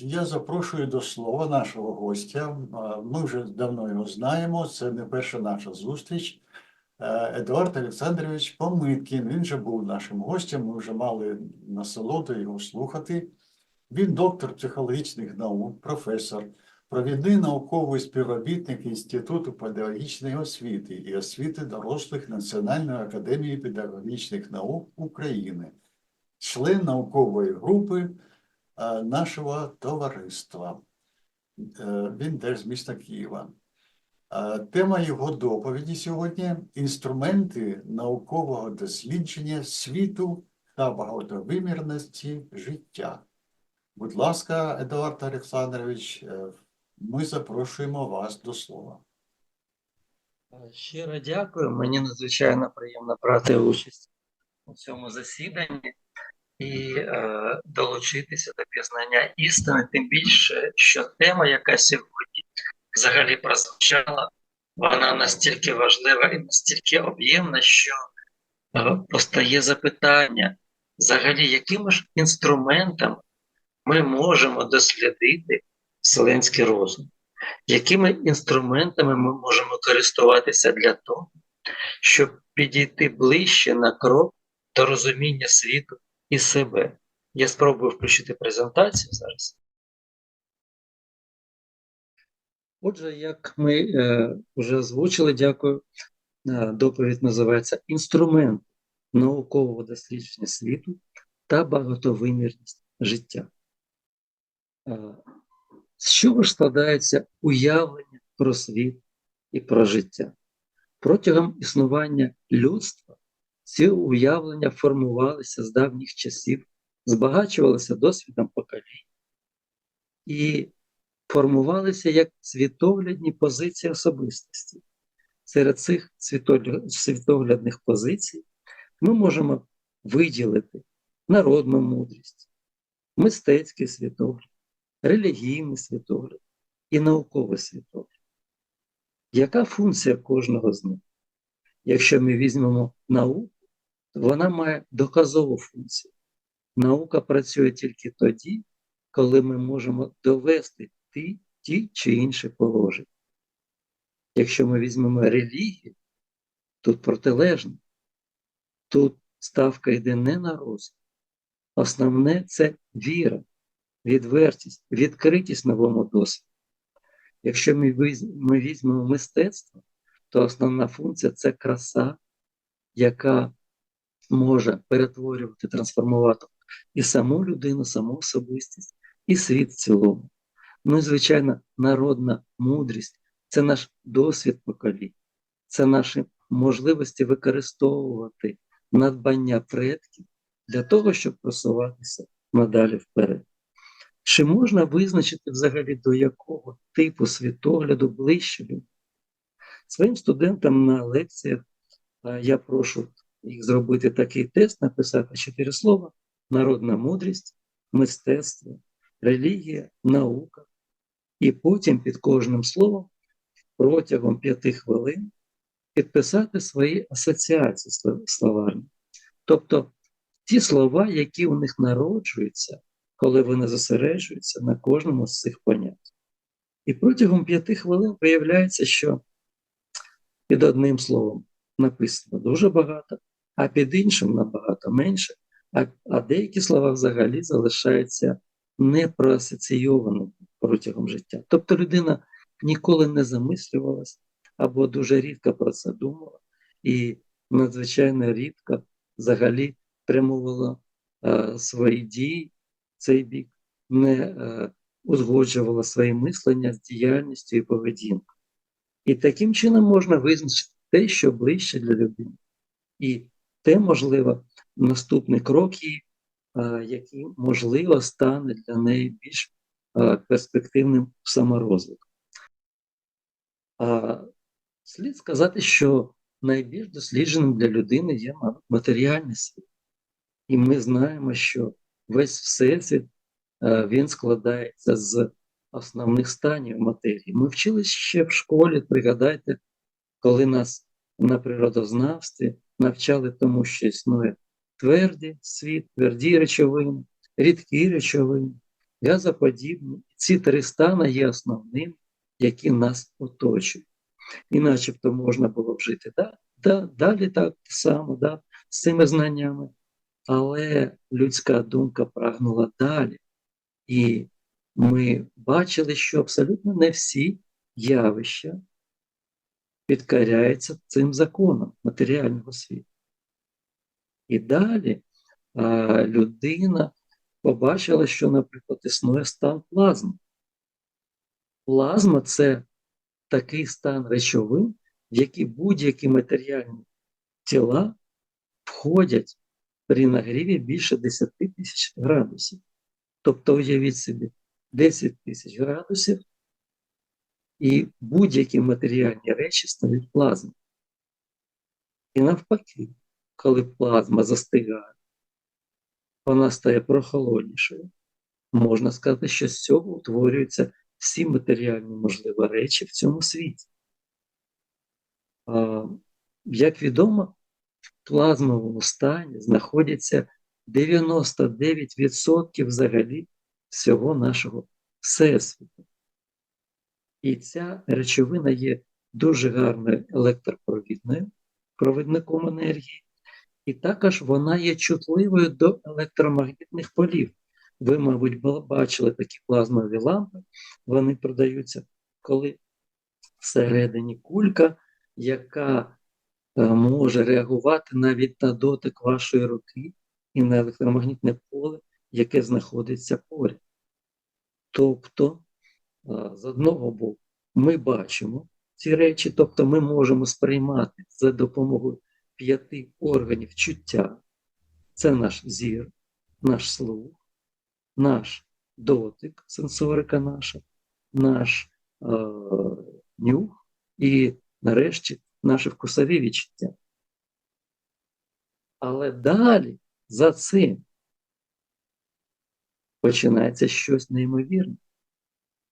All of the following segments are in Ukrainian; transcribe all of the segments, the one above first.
Я запрошую до слова нашого гостя. Ми вже давно його знаємо. Це не перша наша зустріч. Е, Едуард Олександрович Помиткін. Він вже був нашим гостем. Ми вже мали насолоду його слухати. Він доктор психологічних наук, професор, провідний науковий співробітник Інституту педагогічної освіти і освіти дорослих Національної академії педагогічних наук України, член наукової групи нашого товариства. Е, Він теж з міста Києва. Е, Тема його доповіді сьогодні інструменти наукового дослідження світу та багатовимірності життя. Будь ласка, Едуард Олександрович, е, ми запрошуємо вас до слова. Щиро дякую. Мені надзвичайно приємно брати участь у цьому засіданні і е, долучитися до пізнання істини, тим більше, що тема, яка сьогодні взагалі прозвучала, вона настільки важлива і настільки об'ємна, що е, постає запитання, взагалі, якими ж інструментами ми можемо дослідити вселенський розум? Якими інструментами ми можемо користуватися для того, щоб підійти ближче на крок до розуміння світу і себе. Я спробую включити презентацію зараз. Отже, як ми е, вже озвучили, дякую. е, Доповідь називається Інструмент наукового дослідження світу та багатовимірність життя. Е, з чого ж складається уявлення про світ і про життя? Протягом існування людства ці уявлення формувалися з давніх часів, збагачувалися досвідом поколінь і формувалися як світоглядні позиції особистості. Серед цих світоглядних позицій ми можемо виділити народну мудрість, мистецький світогляд релігійний світогляд і науковий світогляд. Яка функція кожного з них? Якщо ми візьмемо науку, вона має доказову функцію. Наука працює тільки тоді, коли ми можемо довести ті, ті чи інші положення. Якщо ми візьмемо релігію, тут протилежно, тут ставка йде не на розум. Основне це віра, відвертість, відкритість новому досвіду. Якщо ми, візьмемо мистецтво, то основна функція це краса, яка може перетворювати, трансформувати і саму людину, саму особистість, і світ в цілому. Ну і, звичайно, народна мудрість це наш досвід поколінь, це наші можливості використовувати надбання предків для того, щоб просуватися надалі вперед. Чи можна визначити взагалі до якого типу світогляду ближче? Своїм студентам на лекціях е, я прошу їх зробити такий тест, написати чотири слова: народна мудрість, мистецтво, релігія, наука. І потім під кожним словом протягом п'яти хвилин підписати свої асоціації слов- словарні. Тобто ті слова, які у них народжуються коли вони зосереджуються на кожному з цих понять. І протягом п'яти хвилин виявляється, що під одним словом написано дуже багато, а під іншим набагато менше, а, а деякі слова взагалі залишаються непроасоційованими протягом життя. Тобто людина ніколи не замислювалась або дуже рідко про це думала, і надзвичайно рідко взагалі прямувала е, свої дії цей бік, не е, узгоджувала свої мислення з діяльністю і поведінкою. І таким чином можна визначити те, що ближче для людини. І те, можливо, наступний крок, е, який, можливо, стане для неї більш е, перспективним. А слід сказати, що найбільш дослідженим для людини є матеріальний світ. І ми знаємо, що весь всесвіт е, він складається з основних станів матерії. Ми вчились ще в школі, пригадайте, коли нас на природознавстві навчали тому, що існує тверді світ, тверді речовини, рідкі речовини газоподібні. Ці три стани є основними, які нас оточують. І начебто можна було б жити да, да, далі так само, да, з цими знаннями. Але людська думка прагнула далі. І ми бачили, що абсолютно не всі явища підкоряються цим законам матеріального світу. І далі а, людина побачила, що, наприклад, існує стан плазми. Плазма це такий стан речовин, в які будь-які матеріальні тіла входять при нагріві більше 10 тисяч градусів. Тобто, уявіть собі, 10 тисяч градусів, і будь-які матеріальні речі стають плазмою. І навпаки, коли плазма застигає, вона стає прохолоднішою. Можна сказати, що з цього утворюються всі матеріальні можливі речі в цьому світі. Як відомо, в плазмовому стані знаходяться 99% взагалі всього нашого всесвіту. І ця речовина є дуже гарною електропровідною провідником енергії, і також вона є чутливою до електромагнітних полів. Ви, мабуть, бачили такі плазмові лампи, вони продаються, коли всередині кулька, яка е, може реагувати навіть на дотик вашої руки і на електромагнітне поле, яке знаходиться поряд. Тобто, з одного боку, ми бачимо ці речі, тобто ми можемо сприймати за допомогою п'яти органів чуття. Це наш зір, наш слух, наш дотик, сенсорика наша, наш е, нюх і, нарешті, наші вкусові відчуття. Але далі за цим починається щось неймовірне,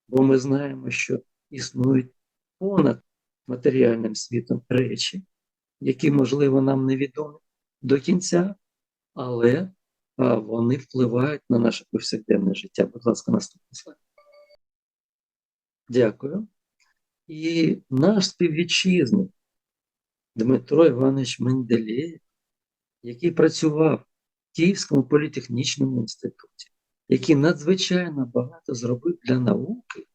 бо ми знаємо, що існують понад матеріальним світом речі, які, можливо, нам невідомі до кінця, але вони впливають на наше повсякденне життя. Будь ласка, наступний слайд. Дякую. І наш співвітчизник Дмитро Іванович Менделєєв, який працював в Київському політехнічному інституті, який надзвичайно багато зробив для науки,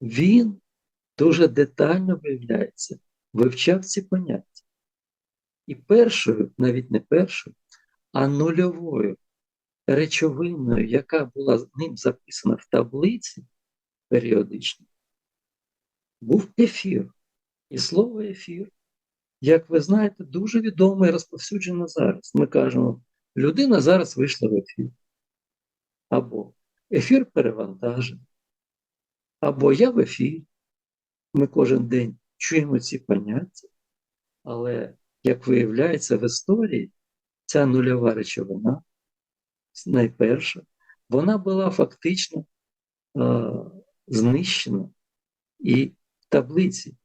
він дуже детально виявляється, вивчав ці поняття. І першою, навіть не першою, а нульовою речовиною, яка була ним записана в таблиці періодично, був ефір. І слово ефір, як ви знаєте, дуже відоме і розповсюджено зараз. Ми кажемо, людина зараз вийшла в ефір. Або ефір перевантажений, або я в ефірі. Ми кожен день чуємо ці поняття, але, як виявляється, в історії ця нульова речовина, найперша, вона була фактично е, знищена і в таблиці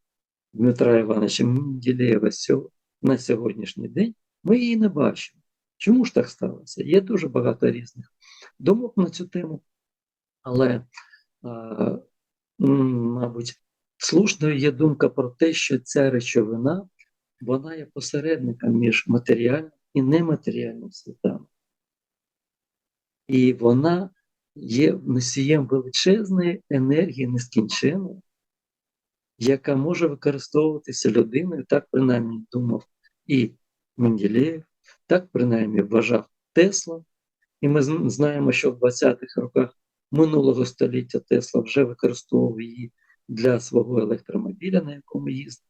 Дмитра Івановича Менділеєва на сьогоднішній день ми її не бачимо. Чому ж так сталося? Є дуже багато різних думок на цю тему, але, е, мабуть, слушною є думка про те, що ця речовина вона є посередником між матеріальним і нематеріальним світами. І вона є носієм величезної енергії нескінченної, яка може використовуватися людиною, так принаймні думав і Менделєєв, так принаймні вважав Тесла. І ми знаємо, що в 20-х роках минулого століття Тесла вже використовував її для свого електромобіля, на якому їздив.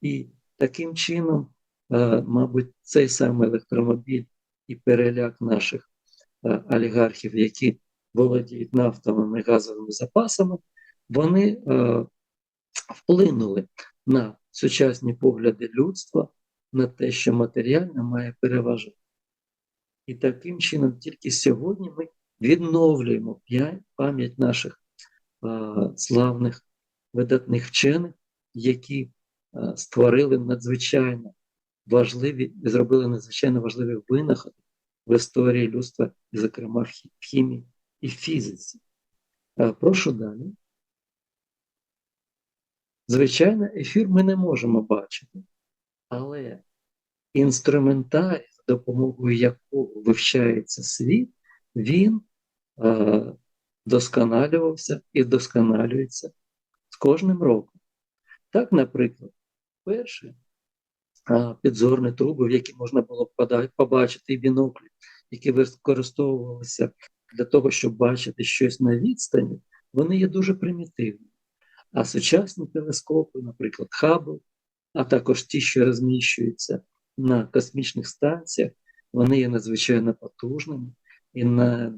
І таким чином, е, мабуть, цей самий електромобіль і переляк наших е, олігархів, які володіють нафтовими і газовими запасами, вони е, вплинули на сучасні погляди людства, на те, що матеріальне має переважати. І таким чином, тільки сьогодні ми відновлюємо пам'ять наших славних видатних вчених, які створили надзвичайно важливі, зробили надзвичайно важливі винаходи в історії людства, і, зокрема, в хімії і фізиці. Прошу далі. Звичайно, ефір ми не можемо бачити, але інструментарій, допомогою якого вивчається світ, він е, досконалювався і вдосконалюється з кожним роком. Так, наприклад, перші е, підзорні труби, в які можна було побачити, і біноклі, які використовувалися для того, щоб бачити щось на відстані, вони є дуже примітивні. А сучасні телескопи, наприклад, Хаббл, а також ті, що розміщуються на космічних станціях, вони є надзвичайно потужними і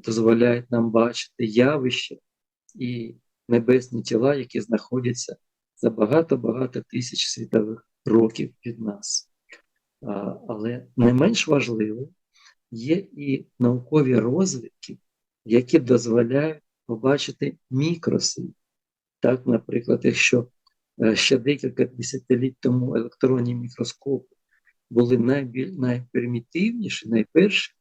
дозволяють нам бачити явища і небесні тіла, які знаходяться за багато-багато тисяч світових років від нас. Але не менш важливо є і наукові розвідки, які дозволяють побачити мікросвіт. Так, наприклад, якщо е, ще декілька десятиліть тому електронні мікроскопи були найбіль, найпримітивніші, найперші,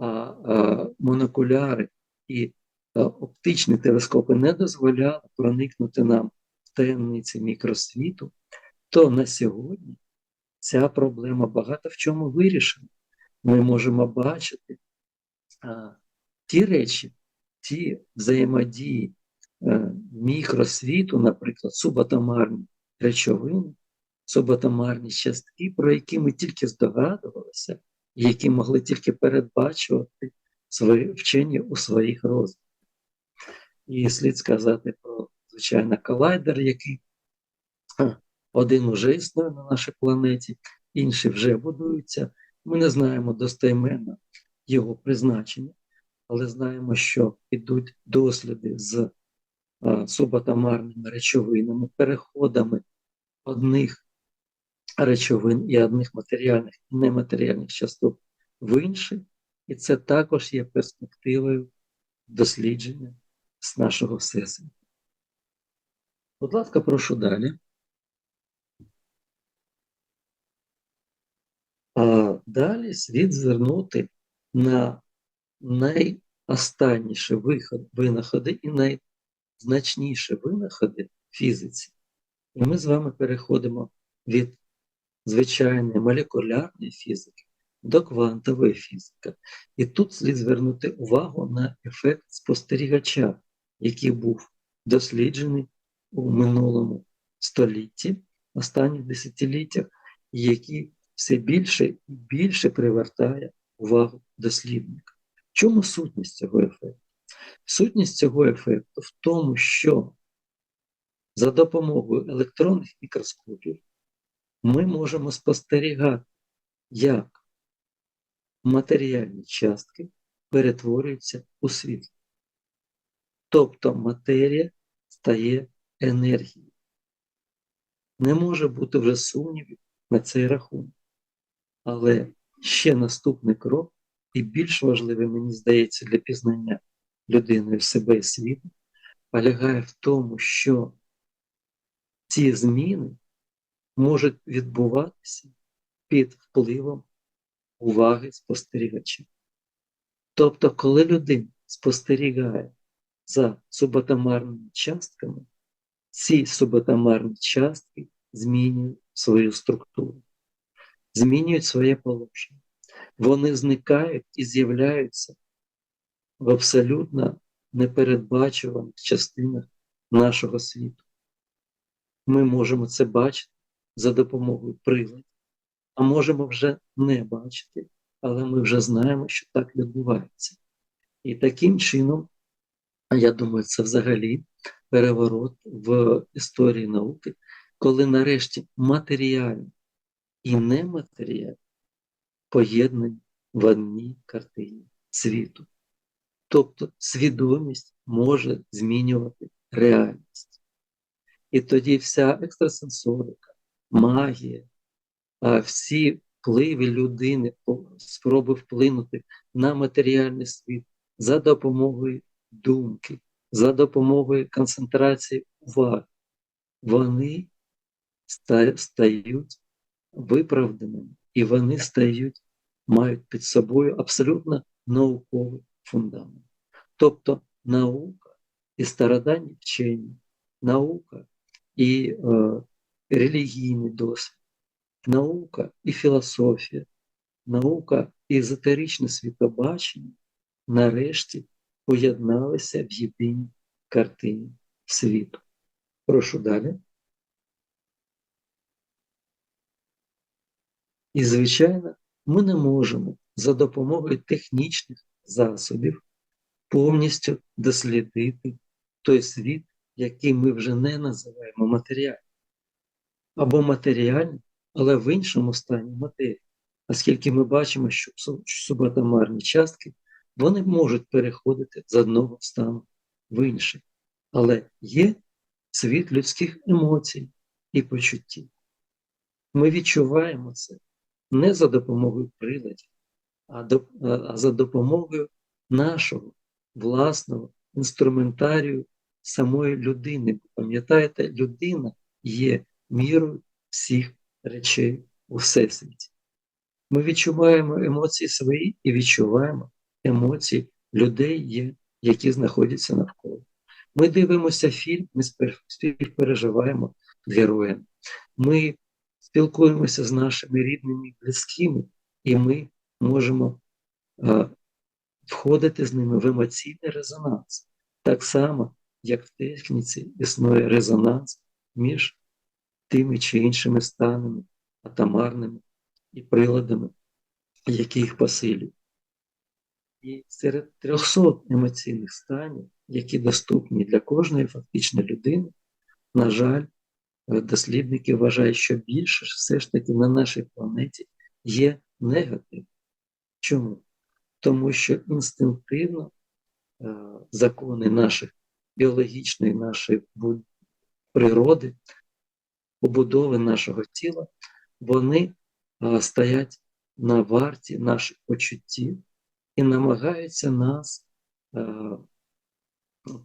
а, а монокуляри і а, оптичні телескопи не дозволяли проникнути нам в таємниці мікросвіту, то на сьогодні ця проблема багато в чому вирішена. Ми можемо бачити а, ті речі, ті взаємодії е, мікросвіту, наприклад, субатомарні речовини, субатомарні частки, про які ми тільки здогадувалися, які могли тільки передбачувати свої вчені у своїх розвитках. І слід сказати про, звичайно, колайдер, який один уже існує на нашій планеті, інші вже будуються. Ми не знаємо достеменно його призначення, але знаємо, що йдуть досліди з а, субатомарними речовинами, переходами одних речовин і одних матеріальних і нематеріальних часток в інші, і це також є перспективою дослідження з нашого всесвіту. Будь ласка, прошу далі. А далі слід звернути на найостанніші винаходи і найзначніші винаходи фізиці. І ми з вами переходимо від звичайної молекулярної фізики до квантової фізики. І тут слід звернути увагу на ефект спостерігача, який був досліджений у минулому столітті, останніх десятиліттях, який все більше і більше привертає увагу дослідника. В чому сутність цього ефекту? Сутність цього ефекту в тому, що за допомогою електронних мікроскопів ми можемо спостерігати, як матеріальні частки перетворюються у світло. Тобто матерія стає енергією. Не може бути вже сумнівів на цей рахунок. Але ще наступний крок, і більш важливий, мені здається, для пізнання людиною себе і світу, полягає в тому, що ці зміни можуть відбуватися під впливом уваги спостерігача. Тобто, коли людина спостерігає за субатомарними частками, ці субатомарні частки змінюють свою структуру, змінюють своє положення. Вони зникають і з'являються в абсолютно непередбачуваних частинах нашого світу. Ми можемо це бачити за допомогою приладів, а можемо вже не бачити, але ми вже знаємо, що так відбувається. І таким чином, я думаю, це взагалі переворот в історії науки, коли нарешті матеріальне і нематеріальне поєднані в одній картині світу. Тобто свідомість може змінювати реальність. І тоді вся екстрасенсорика, магія, всі впливи людини, спроби вплинути на матеріальний світ за допомогою думки, за допомогою концентрації уваги, вони стають виправданими і вони стають, мають під собою абсолютно науковий фундамент. Тобто наука і стародавні вчені, наука і е, релігійний досвід, наука і філософія, наука і езотеричне світобачення нарешті поєдналися в єдиній картині світу. Прошу далі. І, звичайно, ми не можемо за допомогою технічних засобів повністю дослідити той світ, який ми вже не називаємо матеріальним. Або матеріальним, але в іншому стані матерії. Оскільки ми бачимо, що суб- субатомарні частки вони можуть переходити з одного стану в інший. Але є світ людських емоцій і почуттів. Ми відчуваємо це не за допомогою приладів, а, до, а за допомогою нашого власного інструментарію самої людини. Пам'ятаєте, людина є мірою всіх речей у всесвіті. Ми відчуваємо емоції свої і відчуваємо емоції людей, які знаходяться навколо. Ми дивимося фільм, ми співпереживаємо з героєм. Ми спілкуємося з нашими рідними і близькими, і ми можемо е, входити з ними в емоційний резонанс. Так само, як в техніці існує резонанс між тими чи іншими станами, атомарними і приладами, які їх посилюють. І серед 300 емоційних станів, які доступні для кожної фактично людини, на жаль, дослідники вважають, що більше все ж таки на нашій планеті є негатив. Чому? Тому що інстинктивно е, закони наших біологічної нашої природи, побудови нашого тіла, вони е, стоять на варті наших почуттів і намагаються нас е,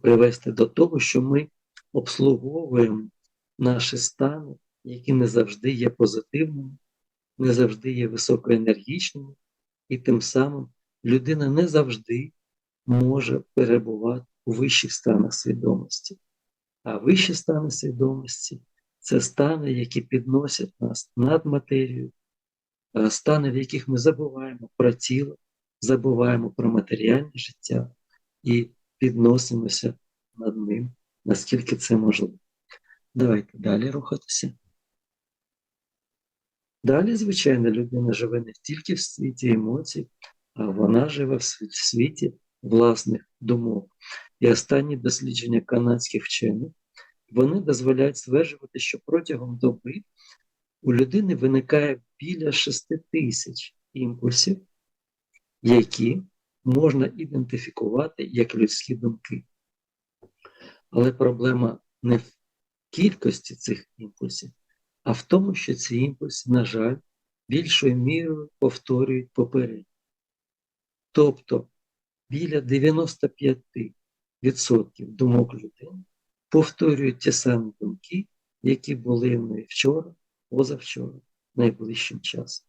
привести до того, що ми обслуговуємо наші стани, які не завжди є позитивними, не завжди є високоенергічними, і тим самим людина не завжди може перебувати у вищих станах свідомості. А вищі стани свідомості це стани, які підносять нас над матерією, е, стани, в яких ми забуваємо про тіло, забуваємо про матеріальне життя і підносимося над ним, наскільки це можливо. Давайте далі рухатися. Далі, звичайно, людина живе не тільки в світі емоцій, а вона живе в світі власних думок. І останні дослідження канадських вчених вони дозволяють стверджувати, що протягом доби у людини виникає біля 6 тисяч імпульсів, які можна ідентифікувати як людські думки. Але проблема не в кількості цих імпульсів, а в тому, що ці імпульси, на жаль, більшою мірою повторюють попередні. Тобто біля 95% думок людини повторюють ті самі думки, які були в неї вчора, позавчора, найближчим часом.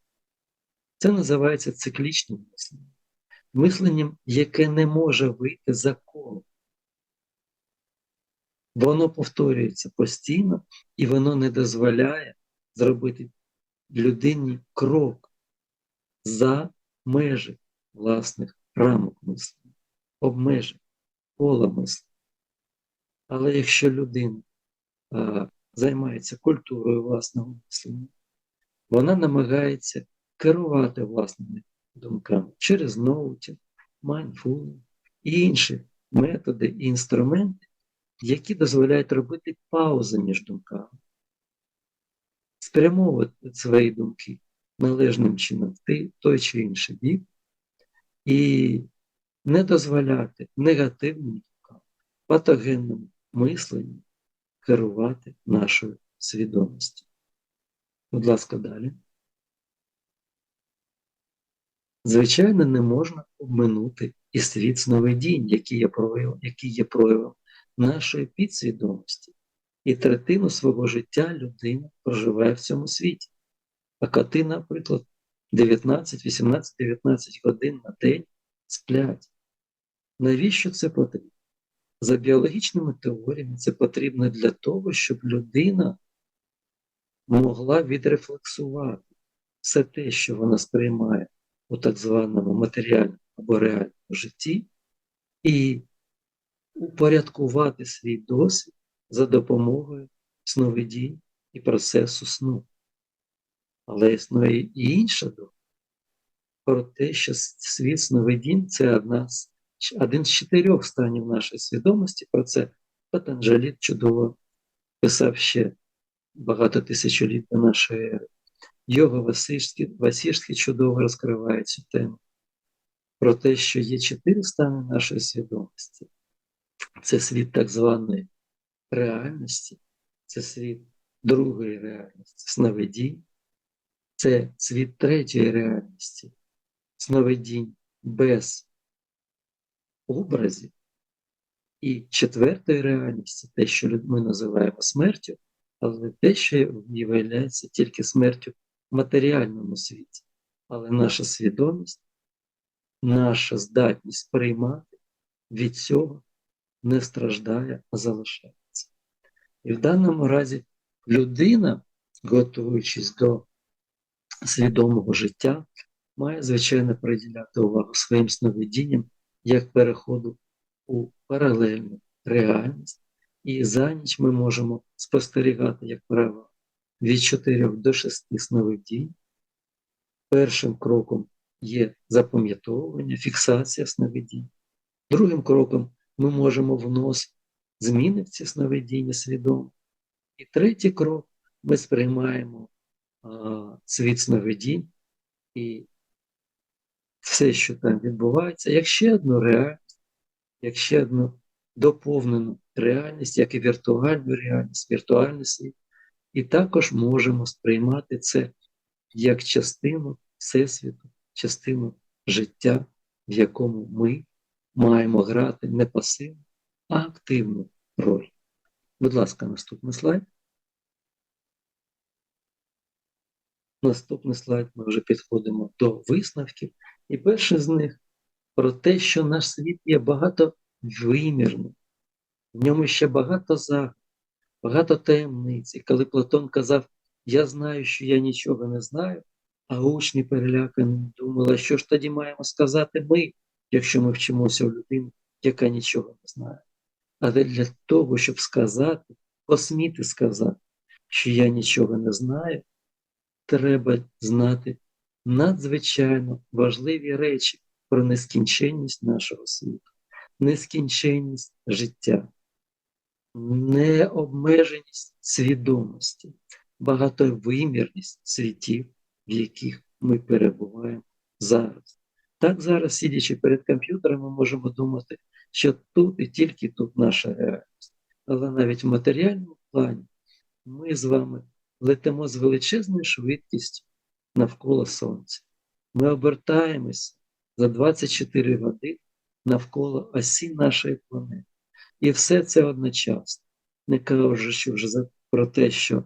Це називається циклічним мисленням. Мисленням, яке не може вийти за коло. Воно повторюється постійно, і воно не дозволяє зробити людині крок за межі власних рамок мислення, обмежень, кола мислення. Але якщо людина а, займається культурою власного мислення, вона намагається керувати власними думками через ноутінг, майндфулнес і інші методи і інструменти, які дозволяють робити паузи між думками, спрямовувати свої думки належним чином в той- чи інший бік і не дозволяти негативним думкам, патогенному мисленню керувати нашою свідомістю. Будь ласка, далі. Звичайно, не можна обминути і світ сновидінь, який є проявом, який є проявом нашої підсвідомості. І третину свого життя людина проживає в цьому світі. А коти, наприклад, 19, 18, 19 годин на день сплять. Навіщо це потрібно? За біологічними теоріями це потрібно для того, щоб людина могла відрефлексувати все те, що вона сприймає у так званому матеріальному або реальному житті, і упорядкувати свій досвід за допомогою сновидінь і процесу сну. Але існує і інша думка про те, що світ сновидінь це одна з, один з чотирьох станів нашої свідомості. Про це Патанджаліт чудово писав ще багато тисячоліть до нашої ери. Йога Васишський, Васішський чудово розкриває цю тему. Про те, що є чотири стани нашої свідомості. Це світ так званої реальності, це світ другої реальності, сновидінь, це світ третьої реальності, сновидінь без образів, і четвертої реальності, те, що ми називаємо смертю, але те, що виявляється тільки смертю в матеріальному світі. Але наша свідомість, наша здатність приймати від цього не страждає, а залишається. І в даному разі людина, готуючись до свідомого життя, має, звичайно, приділяти увагу своїм сновидінням як переходу у паралельну реальність. І за ніч ми можемо спостерігати, як правило, від 4 до 6 сновидінь. Першим кроком є запам'ятовування, фіксація сновидінь. Другим кроком ми можемо вносити зміни в ці сновидіння свідомо. І третій крок ми сприймаємо а, світ сновидінь і все, що там відбувається, як ще одну реальність, як ще одну доповнену реальність, як і віртуальну реальність, віртуальний світ. І також можемо сприймати це як частину Всесвіту, частину життя, в якому ми маємо грати не пасивну, а активну роль. Будь ласка, наступний слайд. Наступний слайд ми вже підходимо до висновків. І перший з них про те, що наш світ є багатовимірним, в ньому ще багато загад, багато таємниць. І коли Платон казав, я знаю, що я нічого не знаю, а учні перелякані думали, що ж тоді маємо сказати ми, якщо ми вчимося у людину, яка нічого не знає. Але для того, щоб сказати, посміти сказати, що я нічого не знаю, треба знати надзвичайно важливі речі про нескінченність нашого світу, нескінченність життя, необмеженість свідомості, багатовимірність світів, в яких ми перебуваємо зараз. Так зараз, сидячи перед комп'ютером, ми можемо думати, що тут і тільки тут наша реальність. Але навіть в матеріальному плані ми з вами летимо з величезною швидкістю навколо Сонця. Ми обертаємося за 24 години навколо осі нашої планети. І все це одночасно. Не кажучи вже про те, що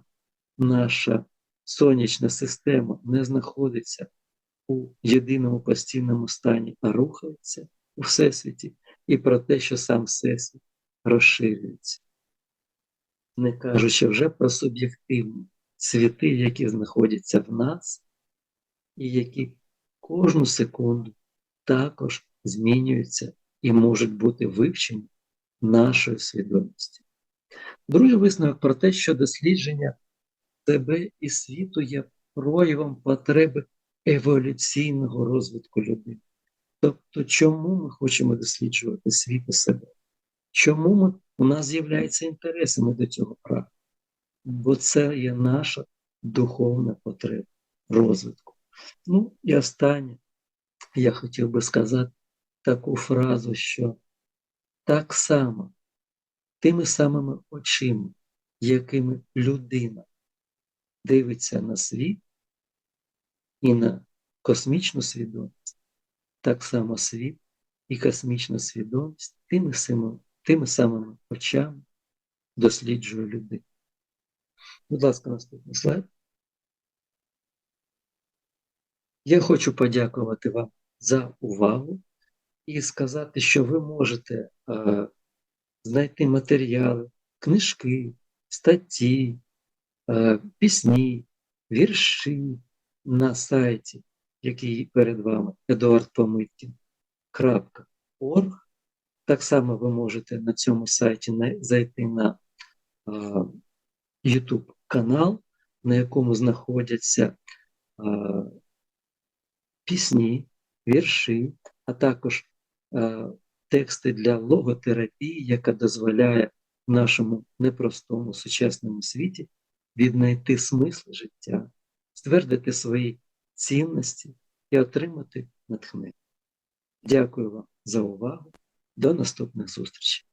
наша сонячна система не знаходиться у єдиному постійному стані, а рухається у Всесвіті, і про те, що сам Всесвіт розширюється. Не кажучи вже про суб'єктивні світи, які знаходяться в нас, і які кожну секунду також змінюються і можуть бути вивчені нашою свідомістю. Другий висновок про те, що дослідження себе і світу є проявом потреби еволюційного розвитку людини. Тобто, чому ми хочемо досліджувати світ і себе? Чому ми, у нас з'являється інтерес, і ми до цього прагнемо? Бо це є наша духовна потреба розвитку. Ну і останнє, я хотів би сказати таку фразу, що так само тими самими очима, якими людина дивиться на світ і на космічну свідомість, так само світ і космічна свідомість тими самими, тими самими очами досліджує людину. Будь ласка, наступний слайд. Я хочу подякувати вам за увагу. і сказати, що ви можете е, знайти матеріали, книжки, статті, е, пісні, вірші на сайті, який перед вами eduardpomиткін.org. Так само ви можете на цьому сайті зайти на е, YouTube канал, на якому знаходяться е, пісні, вірші, а також е, тексти для логотерапії, яка дозволяє в нашому непростому сучасному світі віднайти смисл життя, ствердити свої цінності і отримати натхнення. Дякую вам за увагу. До наступних зустрічей.